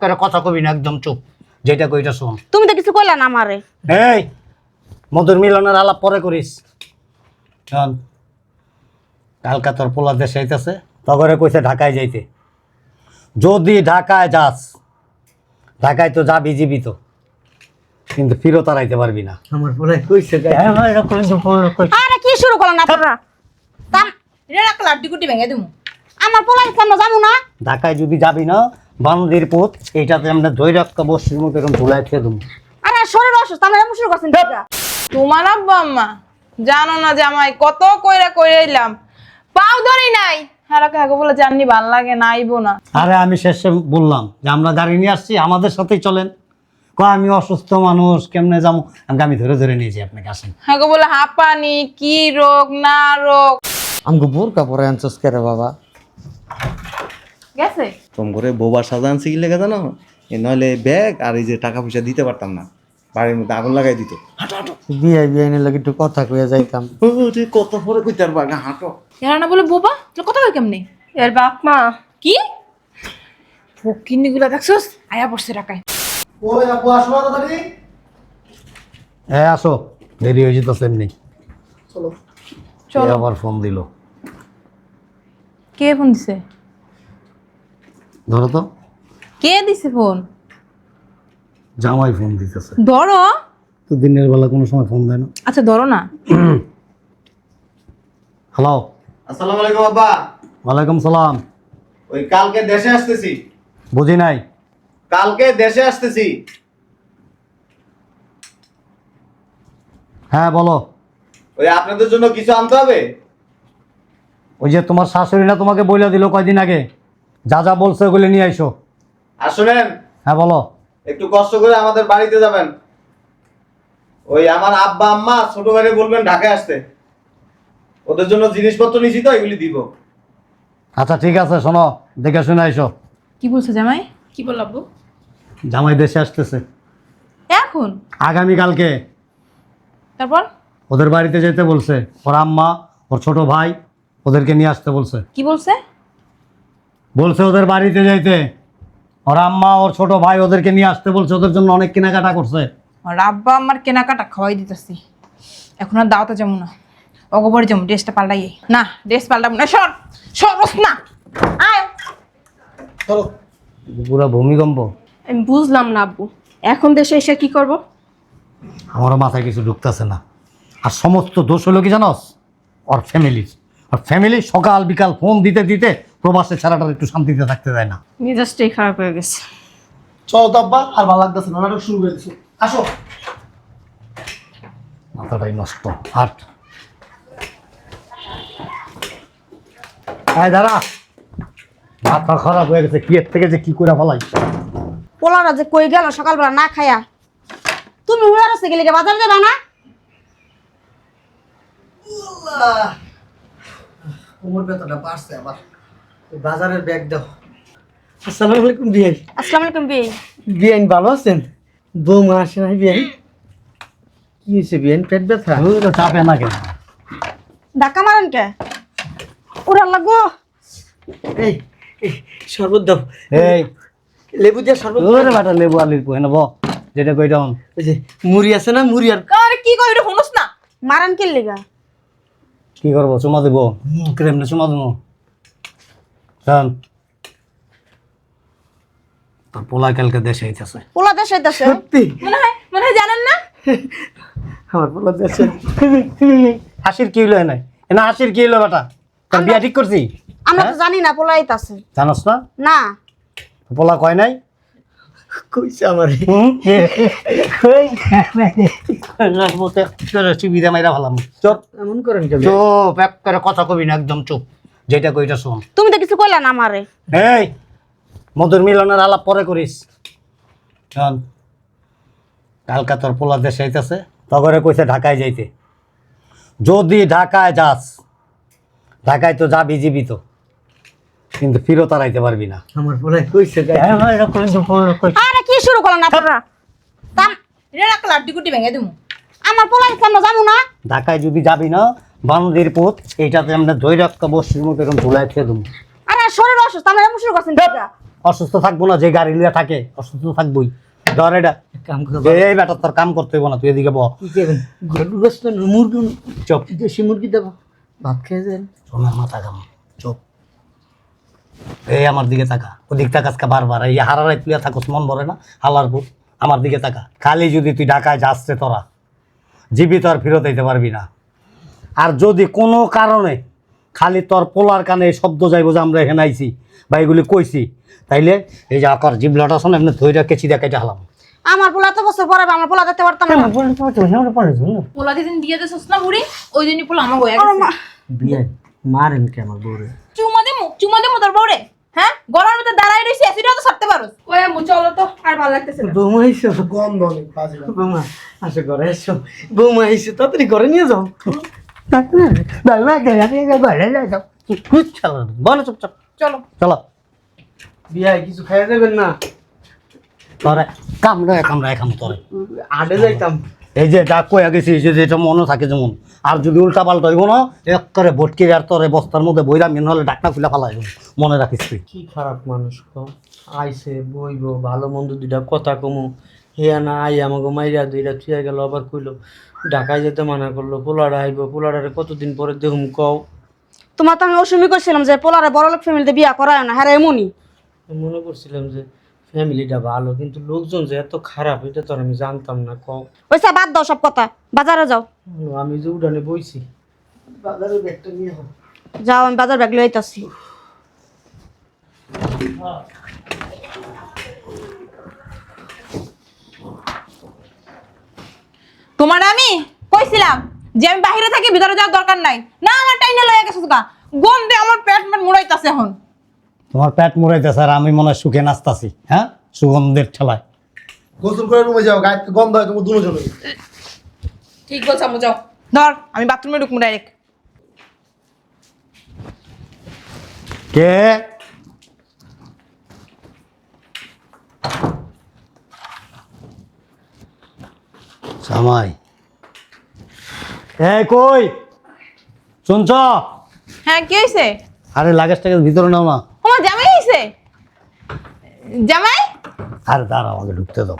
করে কথা কবি না একদম চুপ। যেটা কইটা শোন। তুমি তো কিছু কইলা না আমারে। এই মধুর মিলনের আলাপ পরে করিস। শোন কালকা তোর পোলা দেশে আইতেছে তগরে কইছে ঢাকায় যাইতে। যদি ঢাকায় যাস ঢাকায় তো যাবি জীবিত কিন্তু ফিরত আর আইতে পারবি না। আমার পোলাই কইছে গাই আরে কি শুরু করলেন আপনারা তাম একটা লাড্ডু কুটি ভেঙে দিমু। আমার পোলাই আমরা যাব না? ঢাকায় যদি যাবি না বানদির পুত এইটাতে আমরা দই রক্ত বসির মতো এরকম ধুলাই খেয়ে দেবো। আরে শরীর অসুস্থ আমরা এমন শুরু করছেন তোমার আব্বা আম্মা জানো না যে আমায় কত কইরা কইরা এলাম। পাও ধরি নাই। হারা কাকে বলে জাননি ভালো লাগে না আইবো না। আরে আমি শেষে বললাম যে আমরা গাড়ি নিয়ে আসছি আমাদের সাথেই চলেন। কয় আমি অসুস্থ মানুষ কেমনে যাব? আমি ধরে ধরে নিয়েছি আপনাকে আসেন। হাকে বলে হাঁপানি কি রোগ না রোগ? আমাকে বোরকা পরে আনছস কেরে বাবা? গেছে? তোম করে বোবার সাজা আনছি কি লেগে জানো? এ নইলে ব্যাগ আর এই যে টাকা পয়সা দিতে পারতাম না। বাড়ির মধ্যে আগুন লাগাই দিত। বিয়ে বিয়ে নিয়ে লাগে একটু কথা কইয়া যাইতাম। ও তুই কত পরে কইতে গা হাঁটো। এরা না বলে বোবা তোর কথা কই কেমনে? এর বাপ মা। কি? ফকিনি গুলা দেখছস? আয়া পড়ছে টাকায় হ্যাঁ আসো দেরি হয়ে যেত এমনি। চলো। এ আবার ফোন দিল। কে ফোন দিছে? ধরো তো। কে দিছে ফোন? জামাই ফোন দিতেছে। ধরো। তো দিনের বেলা কোনো সময় ফোন দেয় না। আচ্ছা ধরো না। হ্যালো আসসালামু আলাইকুম আব্বা। ওয়ালাইকুম সালাম। ওই কালকে দেশে আসতেছি। বুঝি নাই। কালকে দেশে আসতেছি। হ্যাঁ বলো। ওই আপনাদের জন্য কিছু আনতে হবে? ওই যে তোমার শাশুড়ি না তোমাকে বইলা দিল কয়দিন আগে? যা যা বলছে ওগুলো নিয়ে আইসো। আর শোনেন হ্যাঁ বলো। একটু কষ্ট করে আমাদের বাড়িতে যাবেন। ওই আমার আব্বা আম্মা ছোট ভাইরে বলবেন ঢাকায় আসতে। ওদের জন্য জিনিসপত্র নিছি তো এগুলি দিব। আচ্ছা ঠিক আছে শোনো দেখে শুনে আইসো। কি বলছো জামাই? কি বল আব্বু? জামাই দেশে আসতেছে। এখন? আগামীকালকে তারপর? ওদের বাড়িতে যেতে বলছে। ওর আম্মা ওর ছোট ভাই ওদেরকে নিয়ে আসতে বলছে। কি বলছে? বলছে ওদের বাড়িতে যাইতে। ওর আম্মা ওর ছোট ভাই ওদেরকে নিয়ে আসতে বলছে ওদের জন্য অনেক কেনাকাটা করছে। আর আব্বা আমার কেনাকাটা খাওয়াই দিতেছি। এখন আর দাওয়াতে যাব না। অগবরে যাব ড্রেসটা পাল্টাই না ড্রেস পাল্টাবো না সর সরস না। আয়। পুরো ভূমিকম্প। আমি বুঝলাম না আব্বু। এখন দেশে এসে কি করব? আমারও মাথায় কিছু ঢুকতেছে না। আর সমস্ত দোষ হলো কি জানোস? ওর ফ্যামিলির আর ফ্যামিলি সকাল বিকাল ফোন দিতে দিতে প্রবাসে ছাড়াটা একটু শান্তিতে থাকতে দেয় না। মেজাজটাই খারাপ হয়ে গেছে। চল তো আব্বা আর ভালো লাগতেছে না নাটক শুরু করে দিছো। আসো। মাথাটাই নষ্ট হাট। হ্যাঁ দাঁড়া। মাথা খারাপ হয়ে গেছে কি এর থেকে যে কি করে ফেলাই? পোলারা যে কই গেল সকালবেলা না খায়া? তুমি আছে গেলে বাজার যাবে না? কোমর ব্যথাটা বাড়ছে আবার। বাজারের ব্যাগ দাও। আসসালামু আলাইকুম বিয়াই। আসসালামু আলাইকুম বিয়ে বিয়াইন ভালো আছেন? বৌমা আসে নাই বিয়াই? কি হয়েছে বিয়াইন? পেট ব্যথা? ওই তো চাপে না কেন? ধাক্কা মারেন কে? ওরা লাগবো এই এই, শরবত দাও। এই। লেবু দিয়ে শরবত ওরে বাটা লেবু আলির পোহে নেব যেটা ওই যে মুড়ি আছে না? মুড়ি আর আরে কি কই শুনোস না। মারেন কি লিগা? কি করব? চুমা দেবো? ক্রেমটা চুমা দেবো। তোর পোলা কালকে দেশে আইতেছে। পোলা দেশ হইতাছে সত্যি? মনে হয় মনে হয় জানেন না? আমার বলা যাচ্ছে হাসির কি হইল নাই না হাসির কি হইল বেটা? তোর বিয়া ঠিক করছি? আমরা তো জানি না পোলা আইতাছে। জানোস না? না। পোলা কয় নাই? কইছে আমার। সুবিধা মাইরা ভালাম চুপ। এমন করেন চুপ এক করে কথা কবি না একদম চুপ। যেটা কইটা শোন। তুমি তো কিছু কইলা না আমারে। এই মধুর মিলনের আলাপ পরে করিস। শোন কালকা তোর পোলা দেশে আইতেছে তগরে কইছে ঢাকায় যাইতে। যদি ঢাকায় যাস ঢাকায় তো যাবি জীবিত কিন্তু ফিরত আর আইতে পারবি না। আমার বলাই কইছে গাই আরে কি শুরু করলেন আপনারা তাম একটা লাড্ডু কুটি ভেঙে দিমু। আমার পোলা আমরা যাব না? ঢাকায় যদি যাবি না বানদির পুত এইটাতে আমরা দই রক্ত বসির মতো এরকম ধুলাই খেয়ে দেবো। আরে শরীর অসুস্থ আমরা এমন শুরু করছেন অসুস্থ থাকব না যে গাড়ি লিয়া থাকে অসুস্থ থাকবোই। ধর এটা কাম করো এই বেটা তোর কাম করতে হইব না তুই এদিকে বহ কি গরু গোস্ত মুরগি চুপ। দেশি মুরগি দেবো। ভাত খেয়ে যান। সোনার মাথা কাম চুপ। এই আমার দিকে তাকা ওদিক তাকাসকা বারবার এই হারারাই তুই থাকস মন ভরে না হালার পুত আমার দিকে তাকা। খালি যদি তুই ঢাকায় যাস তোরা জীবিত আর ফেরত দিতে পারবি না। আর যদি কোনো কারণে খালি তোর পোলার কানে এই শব্দ যাইব যে আমরা এখানে আইছি বা এগুলি কইছি তাইলে এই যে আকার জিবলাটা শোন এমনি ধৈর্য কেচি দেখা এটা হালাম। আমার পোলা তো বছর পরে আমার পোলা দেখতে পারতাম না। পোলা যেদিন দিয়ে দিছিস না বুড়ি ওই দিনই পোলা আমার হয়ে গেছে। বিয়ে? মারেন কে আমার বউরে? চুমা দেমু চুমা দেমু তোর বউরে হ্যাঁ? গলার মধ্যে দাঁড়াই রইছি অ্যাসিডও তো ছাড়তে পারোস। ওই আম্মু চলো তো আর ভালো লাগতেছে না। বৌমা এসো। গন্ধ অনেক বাজে। বৌমা আসো ঘরে এসো। বৌমা এসো তাড়াতাড়ি ঘরে নিয়ে যাও। বলো এই যে যা কয়ে গেছি যে যেটা মনে থাকে যেমন আর যদি উল্টা পাল্টা হইব না? এক করে ভটকে আর তোরে বস্তার মধ্যে বইরা মেন হলে ডাকনা খুলে ফেলাই মনে রাখিস তুই কি খারাপ মানুষ আইসে বইব, ভালো মন্দ দুইটা কথা কমু। হেয়া না আই আমাকে মাইরা দুইটা থুয়া গেল আবার কইলো ঢাকায় যেতে মানা করল পোলারা আইব পোলারারে কতদিন পরে দেখুম কও? তোমার তো আমি অসুমি করছিলাম যে পোলারে বড় লোক ফ্যামিলিতে বিয়া করায় না হ্যাঁ এমনই মনে করছিলাম যে ফ্যামিলিটা ভালো কিন্তু লোকজন যে এত খারাপ এটা তো আর আমি জানতাম না কও। ওইসা বাদ দাও সব কথা বাজারে যাও। আমি যে উঠানে বইছি। বাজারে ব্যাগটা নিয়ে। যাও আমি বাজার ব্যাগ লইতাছি। তোমার আমি কইছিলাম যে আমি বাইরে থাকি ভিতরে যাওয়ার দরকার নাই। না আমার টাইনে লয়ে গেছে গা। গন্ধে আমার পেট মেট মুড়াইতাছে এখন। তোমার পেট মুড়াইতে আর আমি মনে হয় সুখে নাচতাছি হ্যাঁ? সুগন্ধের ঠেলায়। গোসল করে রুমে যাও গায়ে গন্ধ হয় তোমার দুজনে ঠিক বলছ আমু যাও। ধর আমি বাথরুমে ঢুকবো ডাইরেক্ট কে? সামাই এ কই? শুনছ? হ্যাঁ কি হয়েছে আরে লাগেজ টাগেজ ভিতরে নাও না। আমার জামাই হয়েছে জামাই? আরে দাঁড়াও আগে ঢুকতে দাও।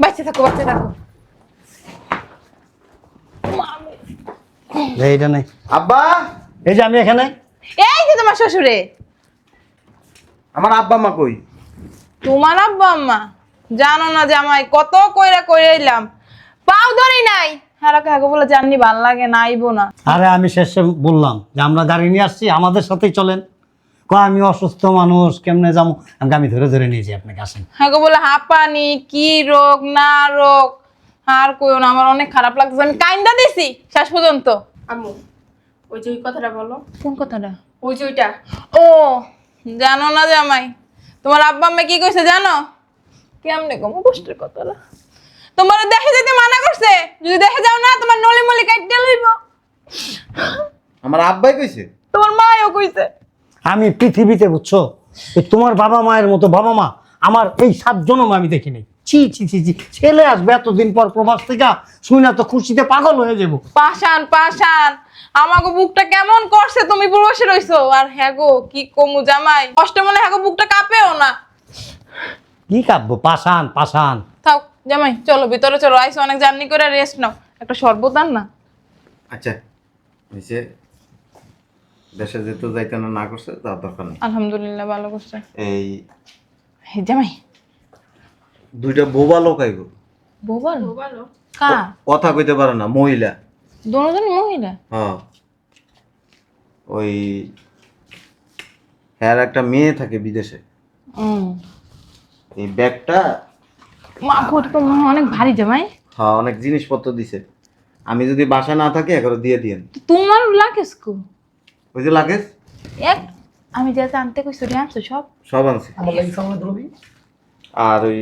বাচ্চা থাকো বাচ্চা থাকো। এই, এইটা নেই আব্বা? এই যে আমি এখানে। এই যে তোমার শ্বশুরে। আমার আব্বা মা কই? তোমার আব্বা আম্মা। জানো না জামাই কত কইরা কইরা এলাম পাও ধরি নাই। হারা কাকে বলে জাননি ভালো লাগে না আইবো না। আরে আমি শেষে বললাম যে আমরা গাড়ি নিয়ে আসছি আমাদের সাথেই চলেন। কয় আমি অসুস্থ মানুষ কেমনে যাব? আমি আমি ধরে ধরে নিয়েছি আপনাকে আসেন। হাকে বলে হাঁপানি কি রোগ না রোগ? আর কইও না আমার অনেক খারাপ লাগতেছে আমি কাইন্দা দিছি শেষ পর্যন্ত। আম্মু ওই যে ওই কথাটা বলো। কোন কথাটা? ওই যে ওইটা। ও জানো না জামাই তোমার আব্বা আম্মা কি কইছে জানো? কেমনে কম কষ্টের কথাটা তোমার দেখে যেতে মানা করছে? যদি দেখে যাও না তোমার নলি মলি কাটতে লইব। আমার আব্বাই কইছে। তোমার মাও কইছে। আমি পৃথিবীতে বুঝছ? এই তোমার বাবা মায়ের মতো বাবা মা আমার এই সাত জনম আমি দেখি দেখিনি ছি ছি ছি ছি ছেলে আসবে এতদিন পর প্রবাস থেকে শুনে তো খুশিতে পাগল হয়ে যাব। পাশান পাশান আমাকে বুকটা কেমন করছে তুমি বসে রইছো? আর হ্যাঁ গো কি কমু জামাই? কষ্ট মনে হ্যাঁ গো বুকটা কাঁপেও না। কি কাঁপবো? পাশান পাশান থাক জামাই চলো ভিতরে চলো আইসো অনেক জার্নি করে রেস্ট নাও। একটা শরবত আন না? আচ্ছা হয়েছে দেশে যেতে যাইতে না না করছে তার দরকার নেই। আলহামদুলিল্লাহ ভালো করছে। এই হে জামাই। দুইটা বোবা লোক আইব। বোবাল কা? কথা কইতে পারে না মহিলা। দুজন মহিলা? হ্যাঁ। ওই হ্যার একটা মেয়ে থাকে বিদেশে। হুম এই ব্যাগটা মা অনেক ভারী জামাই। হ্যাঁ অনেক জিনিসপত্র দিছে। আমি যদি বাসা না থাকি একবার দিয়ে দিয়েন। তোমার লাগেস কো? ওই যে লাগেজ? এক আমি যা জানতে কইছো রে আনছো সব? সব আনছি। আমার লাগি সামনে ধরবি? আর ওই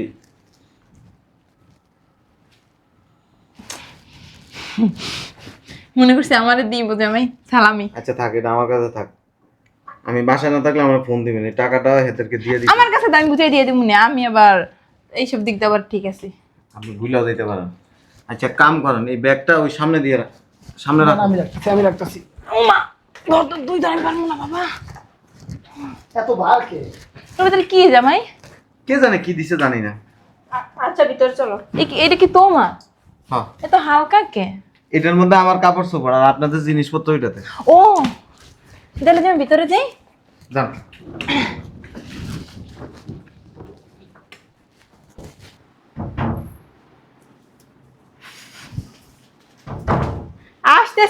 মনে করছি আমারে দিব জামাই সালামি। আচ্ছা থাক এটা আমার কাছে থাক। আমি বাসায় না থাকলে আমার ফোন দিবেন এই টাকাটা হেদেরকে দিয়ে দিই আমার কাছে তো আমি বুঝাই দিয়ে দিব না আমি আবার এইসব দিক দিয়ে আবার ঠিক আছে। আপনি ভুলেও দিতে পারেন। আচ্ছা কাম করেন এই ব্যাগটা ওই সামনে দিয়ে রাখ সামনে রাখ। আমি রাখতেছি আমি রাখতেছি। ও মা ঘর তো দুই দাঁড়াই পারব না বাবা। এত বার কে? তুমি তাহলে কি জামাই? কে জানে কি দিছে জানি না। আচ্ছা ভিতরে চলো। এটা কি তোমার? হ্যাঁ। এত হালকা কে? এটার মধ্যে আমার কাপড় চোপড় আর আপনাদের জিনিসপত্র ওইটাতে। ও তাহলে তুমি ভিতরে যাই। জান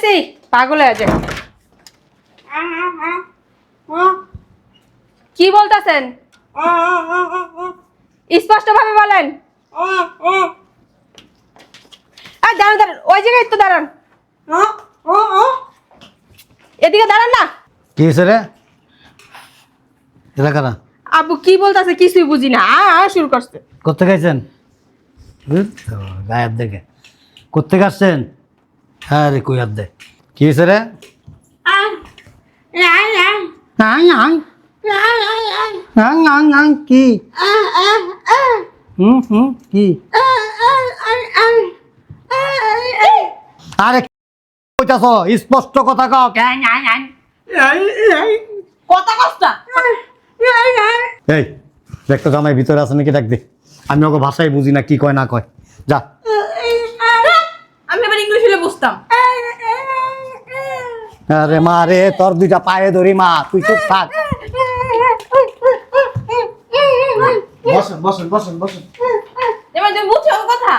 আসতেছি পাগল হয়ে যায় কি বলতেছেন? স্পষ্ট ভাবে বলেন দাঁড়ান দাঁড়ান ওই জায়গায় তো দাঁড়ান। এদিকে দাঁড়ান না। কি রে? এটা কারা আব্বু কি বলতেছে কিছুই বুঝি না। আ শুরু করছে। করতে গেছেন গায়ের দেখে। করতে আসছেন? হ্যাঁ রে কই হাত দে। কি হয়েছে রে? আং, আং। আং, আং, আং, কি? হুম হুম কি? আরে কইতাছ? স্পষ্ট কথা কও। কথা কষ্টা এই দেখ তো জামাই ভিতরে আছে নাকি? দেখ দে। আমি ওকে ভাষায় বুঝি না কি কয় না কয়। যা আমি আবার ইংলিশ হলে বুঝতাম আরে মা রে তোর দুইটা পায়ে ধরি মা তুই চুপ থাক। বসেন বসেন বসেন বসেন। জামাই তুমি বুঝছ কথা?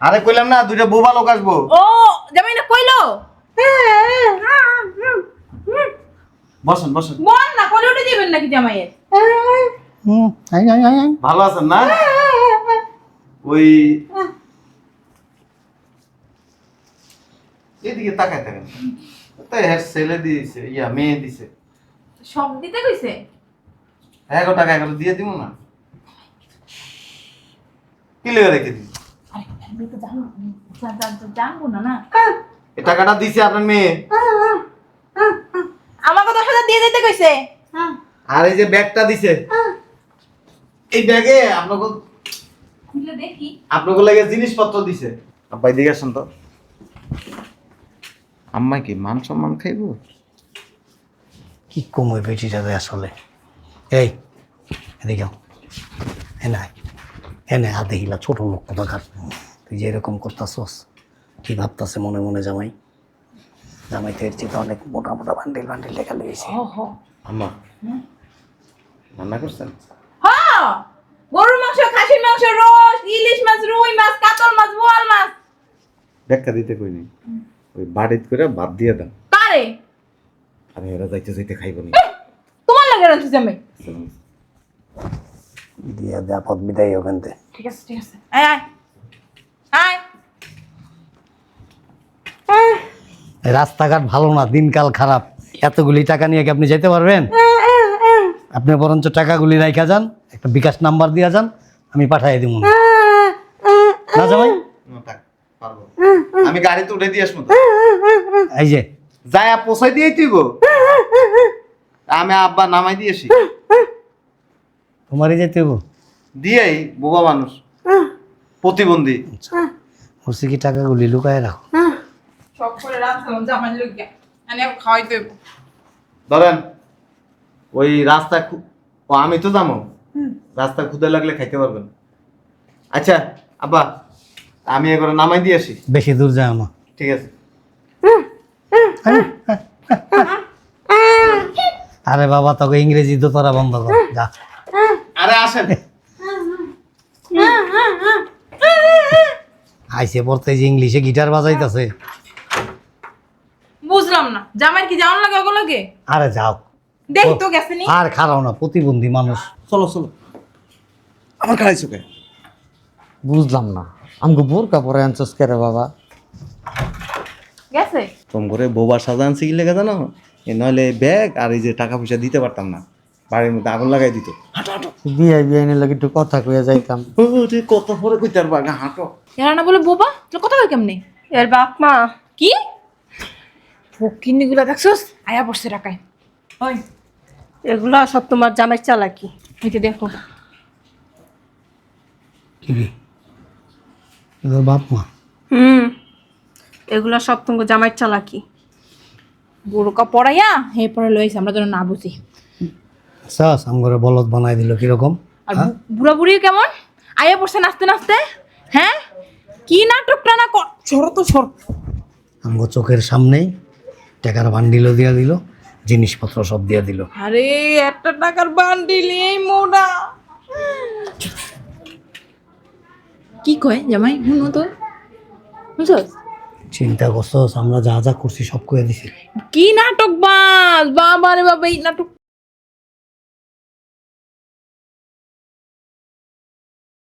আরে কইলাম না দুইটা বোবা লোক আসব ও জামাই না কইলো? বসেন বসেন। বল না কোলে উঠে যাবেন নাকি জামাইয়ের? হুম, আই, আই, আই, আই। ভালো আছেন না? ওই এদিকে তাকায় থাকেন। হ্যাঁ ছেলে দিয়েছে ইয়া মেয়ে দিছে সব দিতে কইছে? এগারো টাকা এগারো দিয়ে দিব না। কি লেগে রেখে আমি তো জানব না না। এই টাকাটা দিছে আপনার মেয়ে। আমাকে দশ হাজার দিয়ে দিতে কইছে? আর এই যে ব্যাগটা দিছে। এই ব্যাগে আপনাকে খুলে দেখি। আপনাকে লাগে জিনিসপত্র দিছে। আসেন তো। আম্মা কি মান সম্মান খাইব? কি কম ওই বেটিটাতে আসলে? এই এদিকে আও। এনে আয়। এনে আর দেখিলা ছোট লোক কোথাকার? তুই যে এরকম করতাছস কি ভাবতাছে মনে মনে জামাই? জামাই তো এর চেয়ে অনেক মোটা মোটা বান্ডিল বান্ডিল লেখা লেগেছে আম্মা রান্না করছেন? হ্যাঁ গরুর মাংস খাসির মাংস রোস্ট ইলিশ মাছ রুই মাছ কাতল মাছ বোয়াল মাছ। ব্যাখ্যা দিতে কইনি। ওই বাড়িত করে ভাত দিয়ে দাও। আর এরা যাইতে যাইতে খাইব নি। তোমার লাগে রাখছি জামাই দিয়া দেয়া পথ বিদায় ওখান থেকে ঠিক আছে ঠিক আছে। আয় আয়। আয়। রাস্তাঘাট ভালো না দিনকাল খারাপ। এতগুলি টাকা নিয়ে কি আপনি যেতে পারবেন? আপনি বরঞ্চ টাকাগুলি রাইখা যান একটা বিকাশ নাম্বার দিয়া যান আমি পাঠাই দিব না জামাই। আমি গাড়িতে উঠে দিয়ে আসব তো। এই যে। যাই পোষাই দিয়েই তুই গো আমি আব্বা নামাই দিয়েছি তোমারই যেতে হব দিয়েই বোবা মানুষ। প্রতিবন্ধী। বলছি কি টাকাগুলি লুকায় রাখো। সব করে রাখছিলাম জামাই লোক আমি খাওয়াই দেব। ধরেন ওই রাস্তা ও আমি তো যাব। রাস্তা খুদে লাগলে খাইতে পারবেন। আচ্ছা আব্বা আমি এবার নামাই দিয়ে আসি। বেশি দূর যায় না। ঠিক আছে। আরে বাবা তোকে ইংরেজি তো তোরা বন্ধ কর। যা। আরে আসেন। আইসে পড়তে যে ইংলিশে গিটার বাজাইতেছে। বুঝলাম না। জামাই কি জানো লাগে ওগুলো লাগে আরে যাও। দেখি তো গেছে নি। আর খারাও না প্রতিবন্ধী মানুষ। চলো চলো। আমার খাইছো কে? বুঝলাম না। আমাকে বোরকা পরে আনছস কে রে বাবা? গেছে? তোম করে বোবা সাজা আনছি কি লেগে জানো? এ নইলে ব্যাগ আর এই যে টাকা পয়সা দিতে পারতাম না। বাড়ির মধ্যে আগুন লাগাই দিত। হাঁটো হাঁটো। বিয়ে বিয়ে নিয়ে লাগে একটু কথা কইয়া যাইতাম। ও, তুই কত পরে কইতে পারবা? গা হাঁটো। এরা না বলে বোবা তো কথা কই কেমনে? এর বাপ মা। কি? ফকিনি গুলা দেখছস? আয়া পড়ছে টাকায় ওই। এগুলা সব তোমার জামাই চালাকি। এই যে দেখো? এদের বাপ মা। হুম এগুলা সব তোমার জামাই চালাকি। বোরকা পড়াইয়া হে পরে লইছে আমরা যেন না বুঝি। সাস আমগরে বলদ বানাই দিল কীরকম আর বু- বুড়া বুড়ি কেমন? আয়া পড়ছে নাচতে নাচতে হ্যাঁ? কি নাটকটা না কর সরো তো সর। আমগো চোখের সামনেই টাকার বান্ডিলও দিয়া দিল জিনিসপত্র সব দিয়া দিল। আরে একটা টাকার বান্ডিল এই মোড়া। কি কয় জামাই? হুন তো। বুঝছস? চিন্তা করছস আমরা যা যা করছি সব কয়ে দিছি। কি নাটক বাস? বাবা রে বাবা এই নাটক